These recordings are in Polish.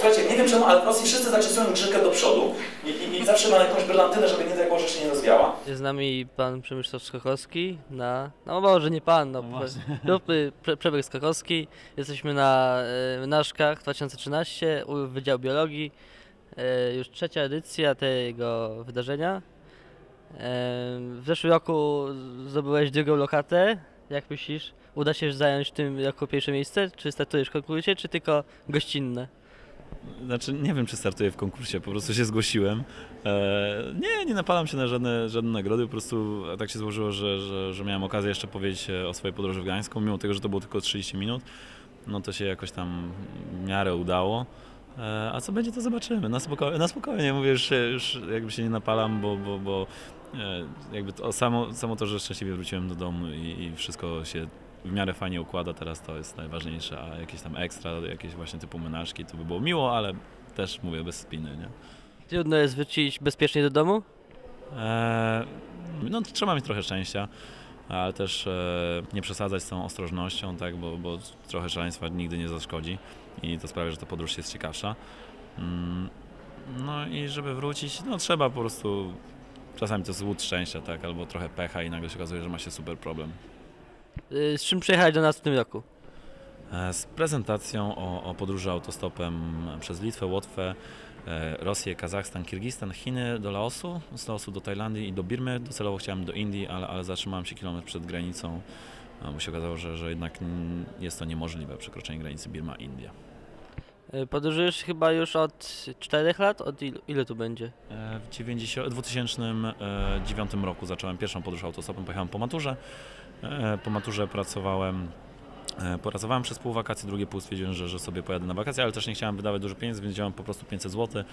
słuchajcie, nie wiem czemu, ale w Rosji wszyscy zakrzysują grzywkę do przodu i, i, i zawsze ma jakąś brylantynę, żeby nie tak może się nie rozwiała. Jest z nami pan Przemysław Skokowski na, no może nie pan, no, grupy Prze Przebieg Skokowski. Jesteśmy na e, Naszkach 2013, u- Wydział Biologii. E, już trzecia edycja tego wydarzenia. E, w zeszłym roku zdobyłeś drugą lokatę. Jak myślisz, uda się zająć tym jako pierwsze miejsce? Czy startujesz w konkursie, czy tylko gościnne? Znaczy, nie wiem, czy startuję w konkursie, po prostu się zgłosiłem. E, nie, nie napalam się na żadne, żadne nagrody, po prostu tak się złożyło, że, że, że miałem okazję jeszcze powiedzieć e, o swojej podróży w Gdańsku, mimo tego, że to było tylko 30 minut, no to się jakoś tam w miarę udało. E, a co będzie, to zobaczymy. Na spokojnie, na spokojnie mówię, już, już jakby się nie napalam, bo, bo, bo jakby to, samo, samo to, że szczęśliwie wróciłem do domu i, i wszystko się w miarę fajnie układa, teraz to jest najważniejsze, a jakieś tam ekstra, jakieś właśnie typu menażki, to by było miło, ale też mówię bez spiny, nie? Trudno jest wrócić bezpiecznie do domu? Eee, no trzeba mieć trochę szczęścia, ale też e, nie przesadzać z tą ostrożnością, tak, bo, bo trochę szaleństwa nigdy nie zaszkodzi i to sprawia, że ta podróż jest ciekawsza. Mm, no i żeby wrócić, no trzeba po prostu, czasami to jest łód szczęścia, tak, albo trochę pecha i nagle się okazuje, że ma się super problem. Y, Z czym przyjechałeś do nas w tym roku? E, Z prezentacją o, o podróży autostopem przez Litwę, Łotwę, e, Rosję, Kazachstan, Kirgistan, Chiny do Laosu, z Laosu do Tajlandii i do Birmy. Docelowo chciałem do Indii, ale, ale zatrzymałem się kilometr przed granicą, bo się okazało, że, że jednak jest to niemożliwe przekroczenie granicy Birma-India. Y, Podróżujesz chyba już od 4 lat? Od ilu, ile tu będzie? E, W 90, 2009 roku zacząłem pierwszą podróż autostopem, pojechałem po maturze. E, Po maturze pracowałem, e, pracowałem przez pół wakacji, drugie pół stwierdziłem, że, że sobie pojadę na wakacje, ale też nie chciałem wydawać dużo pieniędzy, więc wziąłem po prostu 500 zł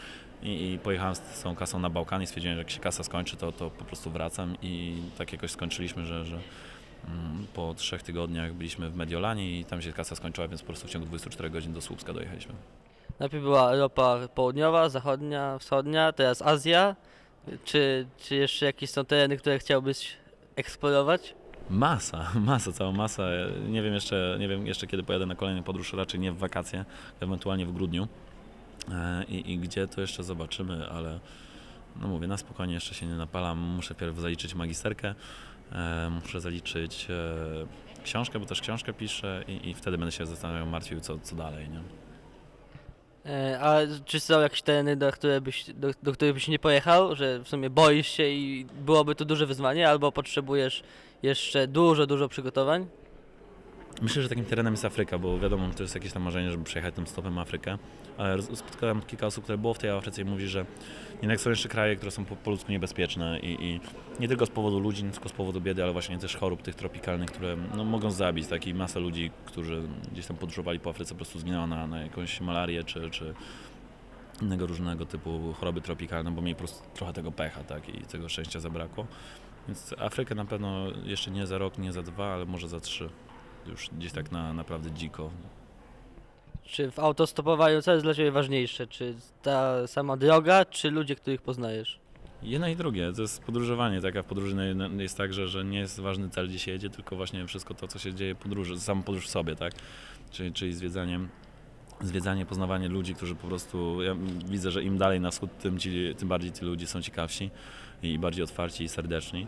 i, i pojechałem z tą kasą na Bałkany stwierdziłem, że jak się kasa skończy, to, to po prostu wracam i tak jakoś skończyliśmy, że, że po trzech tygodniach byliśmy w Mediolanie i tam się kasa skończyła, więc po prostu w ciągu 24 godzin do Słupska dojechaliśmy. Najpierw była Europa południowa, zachodnia, wschodnia, teraz Azja. Czy, czy jeszcze jakieś są tereny, które chciałbyś eksplorować? Masa, masa, cała masa. Nie wiem jeszcze, nie wiem jeszcze kiedy pojadę na kolejną podróż, raczej nie w wakacje, ewentualnie w grudniu. E, I, I gdzie to jeszcze zobaczymy, ale no mówię, na spokojnie jeszcze się nie napalam. Muszę pierw zaliczyć magisterkę, muszę zaliczyć e, książkę, bo też książkę piszę i, i wtedy będę się zastanawiał, martwił, co, co dalej. Nie? E, A czy są jakieś tereny, do, które byś, do, do których byś nie pojechał, że w sumie boisz się i byłoby to duże wyzwanie, albo potrzebujesz jeszcze dużo, dużo przygotowań? Myślę, że takim terenem jest Afryka, bo wiadomo, to jest jakieś tam marzenie, żeby przejechać tym stopem Afrykę, ale spotkałem kilka osób, które było w tej Afryce i mówi, że jednak są jeszcze kraje, które są po, ludzku niebezpieczne i, i nie tylko z powodu ludzi, nie tylko z powodu biedy, ale właśnie też chorób tych tropikalnych, które no, mogą zabić. Tak? I masa ludzi, którzy gdzieś tam podróżowali po Afryce, po prostu zginęła na, na jakąś malarię czy, czy innego różnego typu choroby tropikalne, bo mieli po prostu trochę tego pecha tak? i tego szczęścia zabrakło. Więc Afrykę na pewno jeszcze nie za rok, nie za dwa, ale może za trzy już gdzieś tak na naprawdę dziko. Czy w autostopowaniu co jest dla Ciebie ważniejsze? Czy ta sama droga, czy ludzie, których poznajesz? Jedno i drugie, to jest podróżowanie, tak, a w podróży jest tak, że, że nie jest ważny cel, gdzie się jedzie, tylko właśnie wszystko to, co się dzieje w podróży, sam podróż w sobie, tak, czyli, czyli zwiedzanie, zwiedzanie, poznawanie ludzi, którzy po prostu, ja widzę, że im dalej na wschód, tym, ci, tym bardziej ci ludzie są ciekawsi i bardziej otwarci i serdeczni.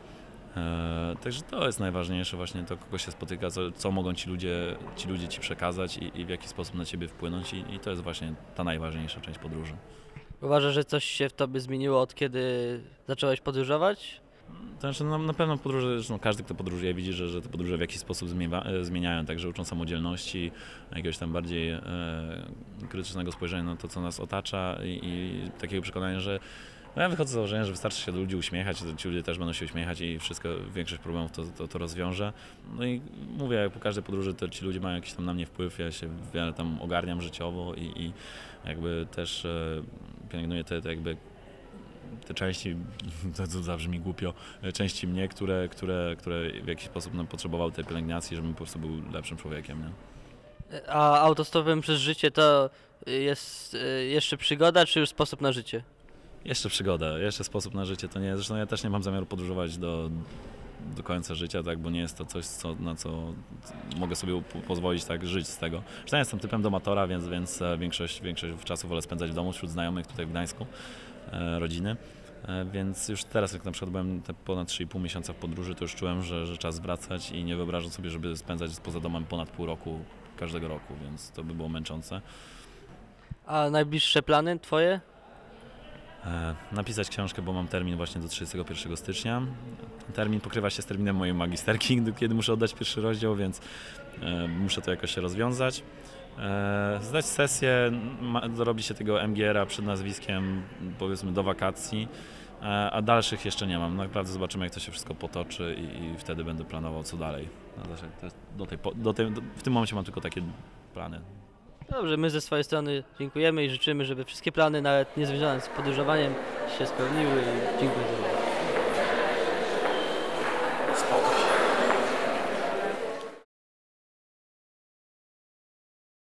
E, także to jest najważniejsze właśnie to, kogo się spotyka, co, co mogą ci ludzie, ci ludzie ci przekazać i, i w jaki sposób na ciebie wpłynąć i, i to jest właśnie ta najważniejsza część podróży. Uważasz, że coś się w Tobie zmieniło od kiedy zacząłeś podróżować? To znaczy, no, na pewno podróże, zresztą każdy, kto podróżuje, widzi, że, że te podróże w jakiś sposób zmiewa, e, zmieniają, także uczą samodzielności, jakiegoś tam bardziej e, krytycznego spojrzenia na to, co nas otacza i, i takiego przekonania, że no ja wychodzę z założenia, że wystarczy się do ludzi uśmiechać, to ci ludzie też będą się uśmiechać i wszystko, większość problemów to, to, to rozwiąże. No i mówię, po każdej podróży to ci ludzie mają jakiś tam na mnie wpływ, ja się wiele tam ogarniam życiowo i, i jakby też e, pielęgnuję te, te jakby te części, to, to zabrzmi głupio, części mnie, które, które, które w jakiś sposób no, potrzebowały tej pielęgnacji, żebym po prostu był lepszym człowiekiem. Nie? A autostopem przez życie to jest y, jeszcze przygoda, czy już sposób na życie? Jeszcze przygoda, jeszcze sposób na życie to nie. Zresztą ja też nie mam zamiaru podróżować do do końca życia, tak, bo nie jest to coś, co, na co mogę sobie po- pozwolić tak żyć z tego. Zresztą ja jestem typem domatora, więc, więc e, większość, większość czasu wolę spędzać w domu wśród znajomych tutaj w Gdańsku, e, rodziny. E, Więc już teraz, jak na przykład byłem te ponad 3,5 miesiąca w podróży, to już czułem, że, że czas wracać i nie wyobrażam sobie, żeby spędzać poza domem ponad pół roku każdego roku, więc to by było męczące. A najbliższe plany twoje? E, napisać książkę, bo mam termin właśnie do 31 stycznia. Termin pokrywa się z terminem mojej magisterki, kiedy muszę oddać pierwszy rozdział, więc e, muszę to jakoś rozwiązać. E, zdać sesję, ma, dorobić się tego MGR-a przed nazwiskiem, powiedzmy do wakacji, a dalszych jeszcze nie mam. Naprawdę zobaczymy, jak to się wszystko potoczy i, i wtedy będę planował, co dalej. Do tej, do tej, w tym momencie mam tylko takie plany. Dobrze, my ze swojej strony dziękujemy i życzymy, żeby wszystkie plany, nawet niezwiązane z podróżowaniem, się spełniły. Dziękuję za.